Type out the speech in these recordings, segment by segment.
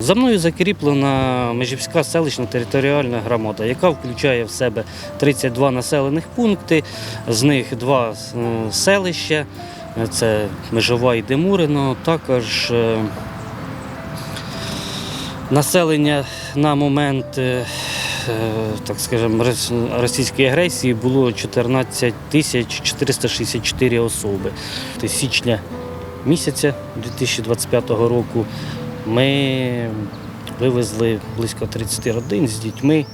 За мною закріплена Межівська селищна територіальна громада, яка включає в себе 32 населених пункти, з них два е, селища. Це Межова і Демурино. Також е, населення на момент, е, е, так скажемо, російської агресії було 14 тисяч 464 особи. З січня місяця 2025 року ми вивезли близько 30 родин з дітьми.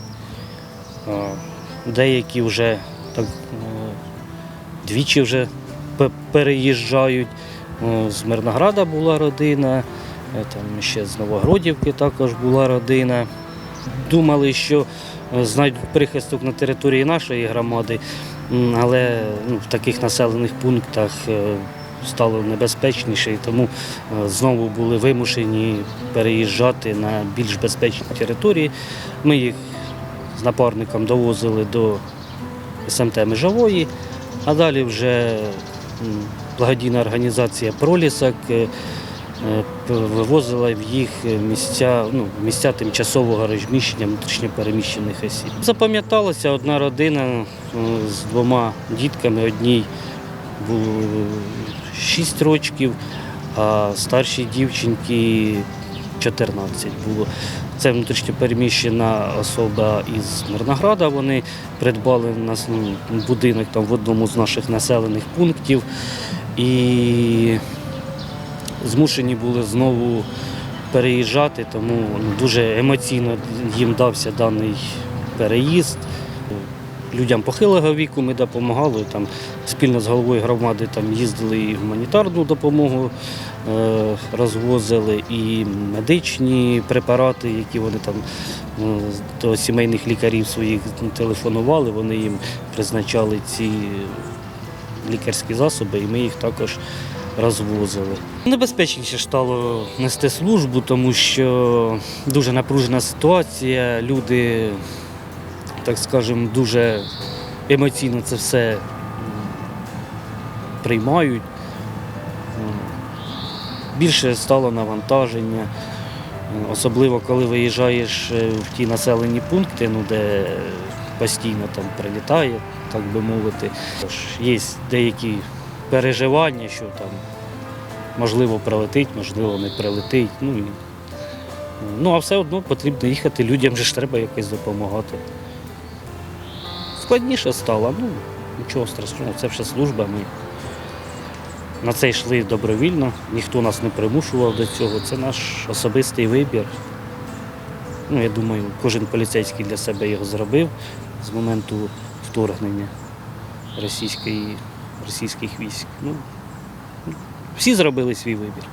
Деякі вже так, двічі вже переїжджають. З Мирнограда була родина, е, там ще з Новогродівки також була родина. Думали, що е, знайдуть прихисток на території нашої громади, але ну, в таких населених пунктах е, стало небезпечніше, і тому е, знову були вимушені переїжджати на більш безпечні території. Ми їх з напарником довозили до СМТ Межової, а далі вже благодійна організація Пролісок е, е, вивозила в їх місця, ну, місця тимчасового розміщення внутрішньопереміщених осіб. Запам'яталася одна родина з двома дітками. Одній 6 років, а старшій дівчинці 14 було. Це внутрішньопереміщена особа із Мирнограда. Вони придбали у нас ну, будинок там в одному з наших населених пунктів і змушені були знову переїжджати, тому ну, дуже емоційно їм дався даний переїзд. Людям похилого віку ми допомагали там спільно з головою громади там їздили і гуманітарну допомогу е, розвозили, і медичні препарати, які вони там е, до сімейних лікарів своїх телефонували, вони їм призначали ці лікарські засоби, і ми їх також розвозили. Небезпечніше стало нести службу, тому що дуже напружена ситуація. Люди, так скажемо, дуже емоційно це все приймають. Більше стало навантаження, особливо коли виїжджаєш е, в ті населені пункти, ну, де постійно там прилітає, так би мовити. Є деякі переживання, що там можливо прилетить, можливо, не прилетить. Ну, ну а все одно потрібно їхати, людям же ж треба якось допомагати. Складніше стало, ну нічого страшного, це вже служба. Ми на це йшли добровільно, ніхто нас не примушував до цього. Це наш особистий вибір. Ну, я думаю, кожен поліцейський для себе його зробив з моменту вторгнення російських військ. Ну, всі зробили свій вибір.